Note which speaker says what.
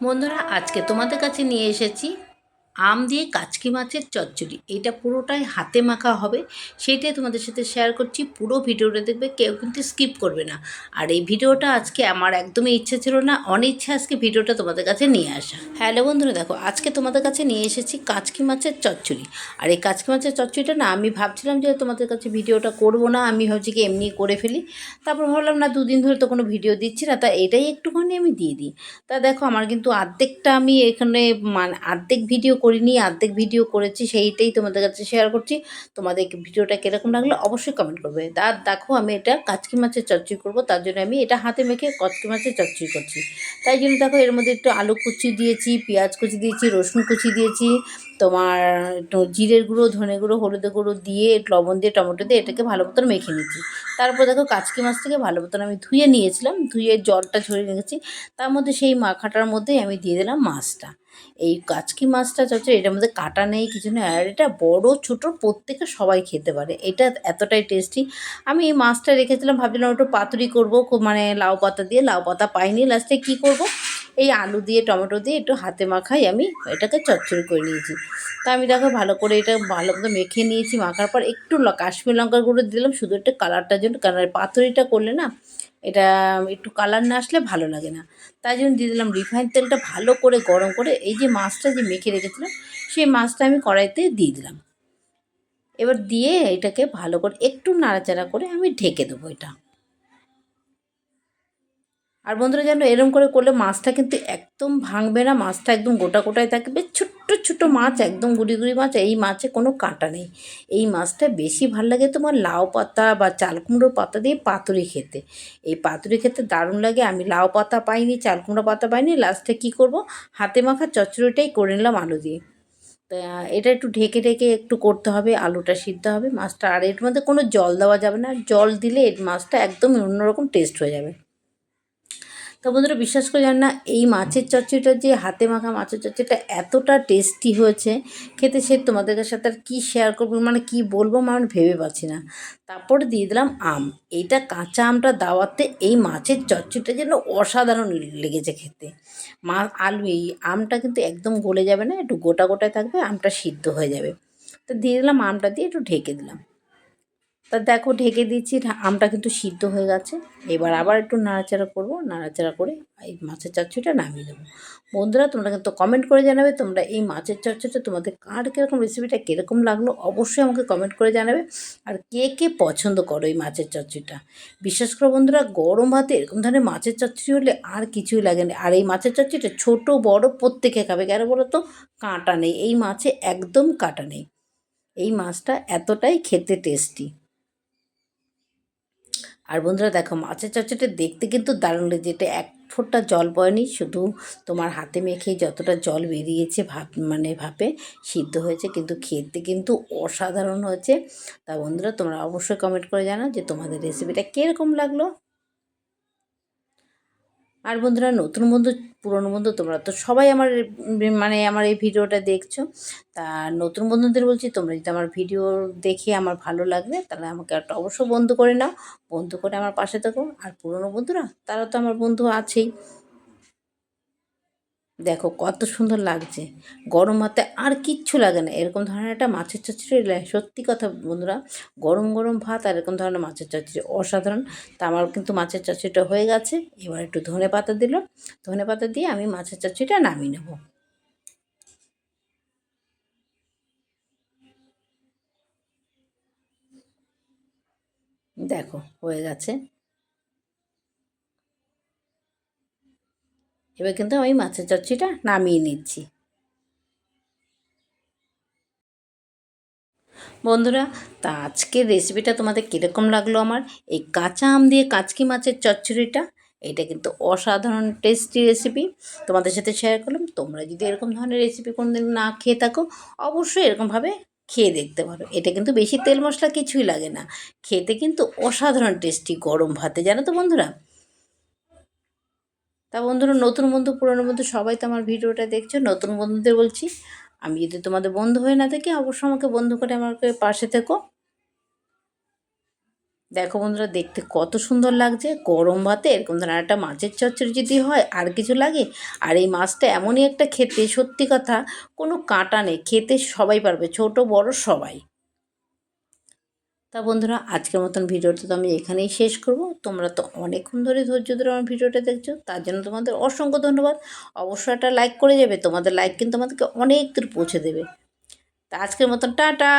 Speaker 1: বন্ধুরা আজকে তোমাদের কাছে নিয়ে এসেছি আম দিয়ে কাচকি মাছের চচ্চড়ি। এটা পুরোটাই হাতে মাখা হবে। সেইটাই তোমাদের সাথে শেয়ার করছি। পুরো ভিডিওটা দেখবে, কেউ কিন্তু স্কিপ করবে না। আর এই ভিডিওটা আজকে আমার একদমই ইচ্ছে ছিল না। অনিচ্ছা আজকে ভিডিওটা তোমাদের কাছে নিয়ে আসা। হ্যালো বন্ধুরা, দেখো, আজকে তোমাদের কাছে নিয়ে এসেছি কাচকি মাছের চচ্চড়ি। আর এই কাচকি মাছের চচ্চড়িটা না, আমি ভাবছিলাম যে তোমাদের কাছে ভিডিওটা করব না, আমি ভাবছি কি এমনি করে ফেলি। তারপর ভাবলাম, না, দুদিন ধরে তো কোনো ভিডিও দিচ্ছি না, তা এটাই একটুখানি আমি দিয়ে দিই। তা দেখো, আমার কিন্তু অর্ধেকটা আমি এখানে মানে অর্ধেক ভিডিও করিনি অর্ধেক ভিডিও করেছি, সেইটাই তোমাদের কাছে শেয়ার করছি। তোমাদের ভিডিওটা কীরকম লাগল অবশ্যই কমেন্ট করবে। আর দেখো আমি এটা কাচকি মাছের চচ্চড়ি করব, তার জন্য আমি এটা হাতে মেখে কচকি মাছের চচ্চড়ি করছি। তাই জন্য দেখো এর মধ্যে একটু আলু কুচি দিয়েছি, পেঁয়াজ কুচি দিয়েছি, রসুন কুচি দিয়েছি, তোমার একটু জিরের গুঁড়ো, ধনে গুঁড়ো, হলুদের গুঁড়ো দিয়ে লবণ দিয়ে, টমেটো দিয়ে এটাকে ভালো মতন মেখে নিচ্ছি তারপর দেখো কাচকি মাছটাকে ভালো মতন আমি ধুয়ে নিয়েছিলাম, ধুয়ে জলটা ঝরিয়ে রেখেছি। তার মধ্যে সেই মাখাটার মধ্যেই আমি দিয়ে দিলাম মাছটা। এই কাচকি মাছটা হচ্ছে এটার মধ্যে কাটা নেই, কিছু নেই, আর এটা বড়, ছোট, প্রত্যেকে সবাই খেতে পারে। এটা এতটাই টেস্টি আমি এই মাছটা রেখেছিলাম, ভাবছিলাম একটু পাতুরি করব, খুব মানে লাউ পাতা দিয়ে, লাউ পাতা পাইনি। লাস্টে কি করব? এই আলু দিয়ে, টমেটো দিয়ে একটু হাতে মাখাই আমি এটাকে চচ্চড়ি করে নিয়েছি। তা আমি দেখো ভালো করে এটা ভালো মতো মেখে নিয়েছি, মাখার পর একটু কাশ্মীর লঙ্কার গুঁড়ো দিলাম, শুধু একটু কালারটার জন্য, কারণ পাতুরিটা করলে না, এটা একটু কালার না আসলে ভালো লাগে না। তাই জন্য দিয়ে দিলাম রিফাইন তেলটা ভালো করে গরম করে এই যে মাছটা যে মেখে রেখেছিলাম, সেই মাছটা আমি কড়াইতে দিয়ে দিলাম। এবার দিয়ে এটাকে ভালো করে একটু নাড়াচাড়া করে আমি ঢেকে দেবো এটা। আর বন্ধুরা জানো, এরম করে করলে মাছটা কিন্তু একদম ভাঙবে না, মাছটা একদম গোটা গোটায় থাকবে। ছোট্ট ছোট্ট মাছ, একদম গুড়ি গুড়ি মাছ, এই মাছে কোনো কাঁটা নেই। এই মাছটা বেশি ভালো লাগে তোমার লাউ পাতা বা চাল কুমড়োর পাতা দিয়ে পাতুরি খেতে। এই পাতুরি খেতে দারুণ লাগে, আমি লাউ পাতা পাইনি, চাল কুমড়ো পাতা পাইনি, লাস্টে কী করব? হাতে মাখা চচ্চড়িটাই করে নিলাম আলু দিয়ে। এটা একটু ঢেকে ঢেকে একটু করতে হবে, আলুটা সিদ্ধ হবে, মাছটা, আর এর মধ্যে কোনো জল দেওয়া যাবে না। জল দিলে এর মাছটা একদম অন্যরকম টেস্ট হয়ে যাবে। তো বন্ধুরা বিশ্বাস করে জান না, এই মাছের চচ্চড়িটা যে হাতে মাখা মাছের চচ্চড়িটা এতটা টেস্টি হয়েছে, খেতে সে তোমাদের সাথে আর কী শেয়ার করব মানে কি বলব মানে ভেবে পাচ্ছি না। তারপরে দিয়ে দিলাম আম। এইটা কাঁচা আমটা দাওয়াতে এই মাছের চচ্চড়িটা যেন অসাধারণ লেগেছে খেতে। মা, আলু, এই আমটা কিন্তু একদম গলে যাবে না, একটু গোটা গোটায় থাকবে, আমটা সিদ্ধ হয়ে যাবে। তো দিয়ে দিলাম আমটা দিয়ে একটু ঢেকে দিলাম। তা দেখো ঢেকে দিচ্ছি আমটা কিন্তু সিদ্ধ হয়ে গেছে। এবার আবার একটু নাড়াচাড়া করব, নাড়াচাড়া করে এই মাছের চচ্চড়িটা নামিয়ে দেবো বন্ধুরা, তোমরা কিন্তু কমেন্ট করে জানাবে তোমরা এই মাছের চচ্চড়িটা তোমাদের কার কীরকম রেসিপিটা কীরকম লাগল, অবশ্যই আমাকে কমেন্ট করে জানাবে। আর কে কে পছন্দ করো এই মাছের চচ্চড়িটা? বিশেষ করে বন্ধুরা, গরম ভাতে এরকম ধরনের মাছের চচ্চড়ি হলে আর কিছুই লাগে না। আর এই মাছের চচ্চড়িটা ছোট, বড়, প্রত্যেকে খাবে। কেন বলো তো? কাঁটা নেই। এই মাছে একদম কাঁটা নেই। এই মাছটা এতটাই খেতে টেস্টি আর বন্ধুরা দেখো, মাছের চচ্চড়িটা দেখতে কিন্তু দারুণ লেগেছে। এটা এক ফোঁটা জল পড়েনি, শুধু তোমার হাতে মেখে যতটা জল বেরিয়েছে ভাপ মানে ভাপে সিদ্ধ হয়েছে, কিন্তু খেতে কিন্তু অসাধারণ হয়েছে। তা বন্ধুরা, তোমরা অবশ্যই কমেন্ট করে জানাও যে তোমাদের রেসিপিটা কীরকম লাগল। আর বন্ধুরা, নতুন বন্ধু, পুরনো বন্ধু তোমরা তো সবাই আমার মানে আমার এই ভিডিওটা দেখছ। তা নতুন বন্ধুদের বলছি, তোমরা যদি আমার ভিডিও দেখে আমার ভালো লাগবে তাহলে আমাকে একটা অবশ্য বন্ধু করে নাও। বন্ধু করে আমার পাশে থাকো। আর পুরনো বন্ধুরা, তারা তো আমার বন্ধু আছেই। দেখো কত সুন্দর লাগছে। গরম হাতে আর কিচ্ছু লাগে না। এরকম ধরনের একটা মাছের চচ্চড়ি লে- সত্যি কথা বন্ধুরা, গরম গরম ভাত আর এরকম ধরনের মাছের চচ্চড়ি অসাধারণ। তা আমার কিন্তু মাছের চচ্চড়িটা হয়ে গেছে। এবার একটু ধনে পাতা দিল। ধনে পাতা দিয়ে আমি মাছের চচ্চড়িটা নামিয়ে নেব। দেখো, হয়ে গেছে। এবার কিন্তু আমি মাছের চচ্চড়িটা নামিয়ে নিচ্ছি। বন্ধুরা, তা আজকের রেসিপিটা তোমাদের কীরকম লাগল আমার? এই কাঁচা আম দিয়ে কাচকি মাছের চচ্চড়িটা, এটা কিন্তু অসাধারণ টেস্টি রেসিপি তোমাদের সাথে শেয়ার করলাম, তোমরা যদি এরকম ধরনের রেসিপি কোনোদিন না খেয়ে থাকো, অবশ্যই এরকমভাবে খেয়ে দেখতে পারো। এটা কিন্তু বেশি তেল মশলা কিছুই লাগে না। খেতে কিন্তু অসাধারণ টেস্টি গরম ভাতে, জানো তো বন্ধুরা? তা বন্ধুরা, নতুন বন্ধু, পুরনো বন্ধু, সবাই তো আমার ভিডিওটা দেখছ, নতুন বন্ধুদের বলছি, আমি যদি তোমাদের বন্ধু হয়ে না থাকি, অবশ্যই আমাকে বন্ধু করে আমাকে পাশে থেকো। দেখো বন্ধুরা, দেখতে কত সুন্দর লাগছে, গরম ভাতে, এরকম ধরনের একটা মাছের চচ্চড়ি যদি হয়, আর কিছু লাগে? আর এই মাছটা এমনই একটা খেতে, সত্যি কথা, কোনো কাঁটা নেই, খেতে সবাই পারবে, ছোট, বড় সবাই। তা বন্ধুরা, আজকের মতন ভিডিওটা তো আমি এখানেই শেষ করব। তোমরা তো অনেকক্ষণ ধরে ধৈর্য ধরে আমার ভিডিওটা দেখছ, তার জন্য তোমাদের অসংখ্য ধন্যবাদ। অবশ্যই একটা লাইক করে যাবে, তোমাদের লাইক কিন্তু আমাদেরকে অনেক দূর পৌঁছে দেবে। তা আজকের মতন, টাটা!